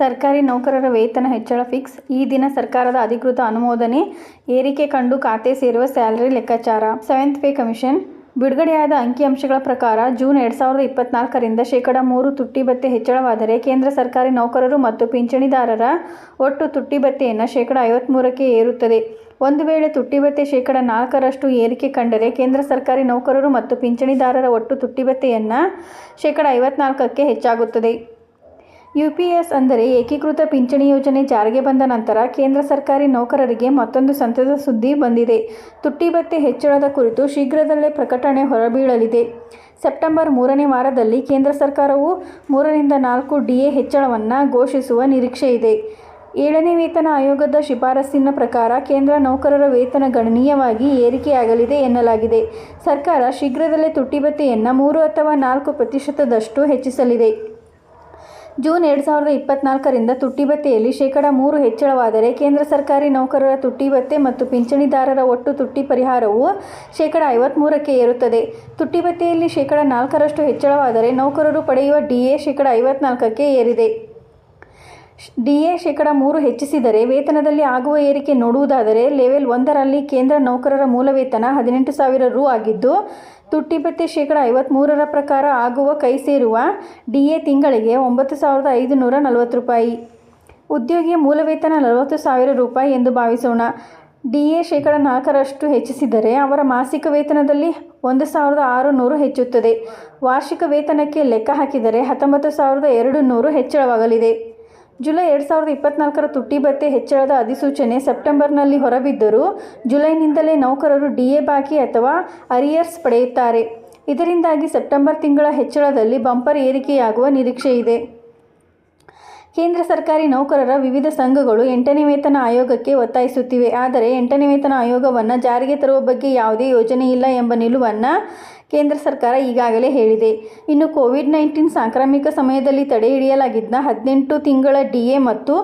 ಸರ್ಕಾರಿ ನೌಕರರ ವೇತನ ಹೆಚ್ಚಳ ಫಿಕ್ಸ್. ಈ ದಿನ ಸರ್ಕಾರದ ಅಧಿಕೃತ ಅನುಮೋದನೆ. ಏರಿಕೆ ಕಂಡು ಖಾತೆ ಸೇರುವ ಸ್ಯಾಲರಿ ಲೆಕ್ಕಾಚಾರ. Seventh pay commission. ಬಿಡುಗಡೆಯಾದ ಅಂಕಿಅಂಶಗಳ ಪ್ರಕಾರ ಜೂನ್ ಎರಡು ಸಾವಿರದ ಇಪ್ಪತ್ನಾಲ್ಕರಿಂದ ಶೇಕಡಾ ಮೂರು ತುಟ್ಟಿ ಭತ್ಯೆ ಹೆಚ್ಚಳವಾದರೆ ಕೇಂದ್ರ ಸರ್ಕಾರಿ ನೌಕರರು ಮತ್ತು ಪಿಂಚಣಿದಾರರ ಒಟ್ಟು ತುಟ್ಟಿ ಭತ್ಯೆಯನ್ನು ಶೇಕಡ ಐವತ್ತ್ಮೂರಕ್ಕೆ ಏರುತ್ತದೆ. ಒಂದು ವೇಳೆ ತುಟ್ಟಿ ಭತ್ಯೆ ಶೇಕಡ ನಾಲ್ಕರಷ್ಟು ಏರಿಕೆ ಕಂಡರೆ ಕೇಂದ್ರ ಸರ್ಕಾರಿ ನೌಕರರು ಮತ್ತು ಪಿಂಚಣಿದಾರರ ಒಟ್ಟು ತುಟ್ಟಿ ಭತ್ಯೆಯನ್ನು ಶೇಕಡ ಐವತ್ನಾಲ್ಕಕ್ಕೆ ಹೆಚ್ಚಾಗುತ್ತದೆ. ಯುಪಿಎಸ್ ಅಂದರೆ ಏಕೀಕೃತ ಪಿಂಚಣಿ ಯೋಜನೆ ಜಾರಿಗೆ ಬಂದ ನಂತರ ಕೇಂದ್ರ ಸರ್ಕಾರಿ ನೌಕರರಿಗೆ ಮತ್ತೊಂದು ಸಂತಸದ ಸುದ್ದಿ ಬಂದಿದೆ. ತುಟ್ಟಿ ಭತ್ಯೆ ಹೆಚ್ಚಳದ ಕುರಿತು ಶೀಘ್ರದಲ್ಲೇ ಪ್ರಕಟಣೆ ಹೊರಬೀಳಲಿದೆ. ಸೆಪ್ಟೆಂಬರ್ ಮೂರನೇ ವಾರದಲ್ಲಿ ಕೇಂದ್ರ ಸರ್ಕಾರವು ಮೂರರಿಂದ ನಾಲ್ಕು ಡಿಎ ಹೆಚ್ಚಳವನ್ನು ಘೋಷಿಸುವ ನಿರೀಕ್ಷೆ ಇದೆ. ಏಳನೇ ವೇತನ ಆಯೋಗದ ಶಿಫಾರಸ್ಸಿನ ಪ್ರಕಾರ ಕೇಂದ್ರ ನೌಕರರ ವೇತನ ಗಣನೀಯವಾಗಿ ಏರಿಕೆಯಾಗಲಿದೆ ಎನ್ನಲಾಗಿದೆ. ಸರ್ಕಾರ ಶೀಘ್ರದಲ್ಲೇ ತುಟ್ಟಿ ಭತ್ಯೆಯನ್ನು ಮೂರು ಅಥವಾ ನಾಲ್ಕು ಪ್ರತಿಶತದಷ್ಟು ಹೆಚ್ಚಿಸಲಿದೆ. ಜೂನ್ ಎರಡು ಸಾವಿರದ ಇಪ್ಪತ್ನಾಲ್ಕರಿಂದ ತುಟ್ಟಿ ಭತ್ಯೆಯಲ್ಲಿ ಶೇಕಡ ಮೂರು ಹೆಚ್ಚಳವಾದರೆ ಕೇಂದ್ರ ಸರ್ಕಾರಿ ನೌಕರರ ತುಟ್ಟಿ ಭತ್ಯೆ ಮತ್ತು ಪಿಂಚಣಿದಾರರ ಒಟ್ಟು ತುಟ್ಟಿ ಪರಿಹಾರವು ಶೇಕಡ ಐವತ್ತ್ಮೂರಕ್ಕೆ ಏರುತ್ತದೆ. ತುಟ್ಟಿ ಭತ್ಯೆಯಲ್ಲಿ ಶೇಕಡ ನಾಲ್ಕರಷ್ಟು ಹೆಚ್ಚಳವಾದರೆ ನೌಕರರು ಪಡೆಯುವ ಡಿಎ ಶೇಕಡ ಐವತ್ನಾಲ್ಕಕ್ಕೆ ಏರಿದೆ. ಡಿಎ ಶೇಕಡ ಮೂರು ಹೆಚ್ಚಿಸಿದರೆ ವೇತನದಲ್ಲಿ ಆಗುವ ಏರಿಕೆ ನೋಡುವುದಾದರೆ ಲೆವೆಲ್ ಒಂದರಲ್ಲಿ ಕೇಂದ್ರ ನೌಕರರ ಮೂಲ ವೇತನ ಹದಿನೆಂಟು ಸಾವಿರ ರು ಆಗಿದ್ದು ತುಟ್ಟಿ ಭತ್ಯೆ ಶೇಕಡ ಐವತ್ತ್ಮೂರರ ಪ್ರಕಾರ ಆಗುವ ಕೈ ಸೇರುವ ಡಿ ಎ ತಿಂಗಳಿಗೆ ಒಂಬತ್ತು ಸಾವಿರದ ಐದುನೂರ ನಲವತ್ತು ರೂಪಾಯಿ. ಉದ್ಯೋಗಿಯ ಮೂಲ ವೇತನ ನಲವತ್ತು ಸಾವಿರ ರೂಪಾಯಿ ಎಂದು ಭಾವಿಸೋಣ. ಡಿ ಎ ಶೇಕಡ ನಾಲ್ಕರಷ್ಟು ಹೆಚ್ಚಿಸಿದರೆ ಅವರ ಮಾಸಿಕ ವೇತನದಲ್ಲಿ ಒಂದು ಸಾವಿರದ ಆರು ನೂರು ಹೆಚ್ಚುತ್ತದೆ. ವಾರ್ಷಿಕ ವೇತನಕ್ಕೆ ಲೆಕ್ಕ ಹಾಕಿದರೆ ಹತ್ತೊಂಬತ್ತು ಸಾವಿರದ ಎರಡು ನೂರು ಹೆಚ್ಚಳವಾಗಲಿದೆ. ಜುಲೈ ಎರಡು ಸಾವಿರದ ಇಪ್ಪತ್ನಾಲ್ಕರ ತುಟ್ಟಿ ಭತ್ಯೆ ಹೆಚ್ಚಳದ ಅಧಿಸೂಚನೆ ಸೆಪ್ಟೆಂಬರ್ನಲ್ಲಿ ಹೊರಬಿದ್ದರೂ ಜುಲೈನಿಂದಲೇ ನೌಕರರು ಡಿಎ ಬಾಕಿ ಅಥವಾ ಅರಿಯರ್ಸ್ ಪಡೆಯುತ್ತಾರೆ. ಇದರಿಂದಾಗಿ ಸೆಪ್ಟೆಂಬರ್ ತಿಂಗಳ ಹೆಚ್ಚಳದಲ್ಲಿ ಬಂಪರ್ ಏರಿಕೆಯಾಗುವ ನಿರೀಕ್ಷೆ ಇದೆ ಕೇಂದ್ರ ಸರ್ಕಾರಿ ನೌಕರರ ವಿವಿಧ ಸಂಘಗಳು ಎಂಟನೇ ವೇತನ ಆಯೋಗಕ್ಕೆ ಒತ್ತಾಯಿಸುತ್ತಿವೆ. ಆದರೆ ಎಂಟನೇ ವೇತನ ಆಯೋಗವನ್ನು ಜಾರಿಗೆ ತರುವ ಬಗ್ಗೆ ಯಾವುದೇ ಯೋಜನೆ ಇಲ್ಲ ಎಂಬ ನಿಲುವನ್ನು ಕೇಂದ್ರ ಸರ್ಕಾರ ಈಗಾಗಲೇ ಹೇಳಿದೆ. ಇನ್ನು ಕೋವಿಡ್ ನೈನ್ಟೀನ್ ಸಾಂಕ್ರಾಮಿಕ ಸಮಯದಲ್ಲಿ ತಡೆಹಿಡಿಯಲಾಗಿದ್ದ ಹದಿನೆಂಟು ತಿಂಗಳ ಡಿಎ ಮತ್ತು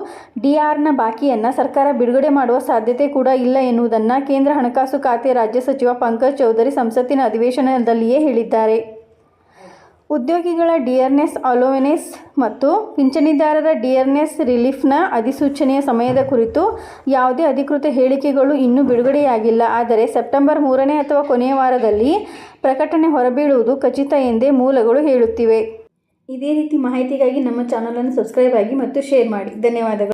ಡಿಆರ್ನ ಬಾಕಿಯನ್ನು ಸರ್ಕಾರ ಬಿಡುಗಡೆ ಮಾಡುವ ಸಾಧ್ಯತೆ ಕೂಡ ಇಲ್ಲ ಎನ್ನುವುದನ್ನು ಕೇಂದ್ರ ಹಣಕಾಸು ಖಾತೆ ರಾಜ್ಯ ಸಚಿವ ಪಂಕಜ್ ಚೌಧರಿ ಸಂಸತ್ತಿನ ಅಧಿವೇಶನದಲ್ಲಿಯೇ ಹೇಳಿದ್ದಾರೆ. ಉದ್ಯೋಗಿಗಳ ಡಿಯರ್ನೆಸ್ ಅಲೋವೆನೆಸ್ ಮತ್ತು ಪಿಂಚಣಿದಾರರ ಡಿಯರ್ನೆಸ್ ರಿಲೀಫ್ನ ಅಧಿಸೂಚನೆಯ ಸಮಯದ ಕುರಿತು ಯಾವುದೇ ಅಧಿಕೃತ ಹೇಳಿಕೆಗಳು ಇನ್ನೂ ಬಿಡುಗಡೆಯಾಗಿಲ್ಲ. ಆದರೆ ಸೆಪ್ಟೆಂಬರ್ ಮೂರನೇ ಅಥವಾ ಕೊನೆಯ ವಾರದಲ್ಲಿ ಪ್ರಕಟಣೆ ಹೊರಬೀಳುವುದು ಖಚಿತ ಎಂದೇ ಮೂಲಗಳು ಹೇಳುತ್ತಿವೆ. ಇದೇ ರೀತಿ ಮಾಹಿತಿಗಾಗಿ ನಮ್ಮ ಚಾನಲನ್ನು ಸಬ್ಸ್ಕ್ರೈಬ್ ಆಗಿ ಮತ್ತು ಶೇರ್ ಮಾಡಿ. ಧನ್ಯವಾದಗಳು.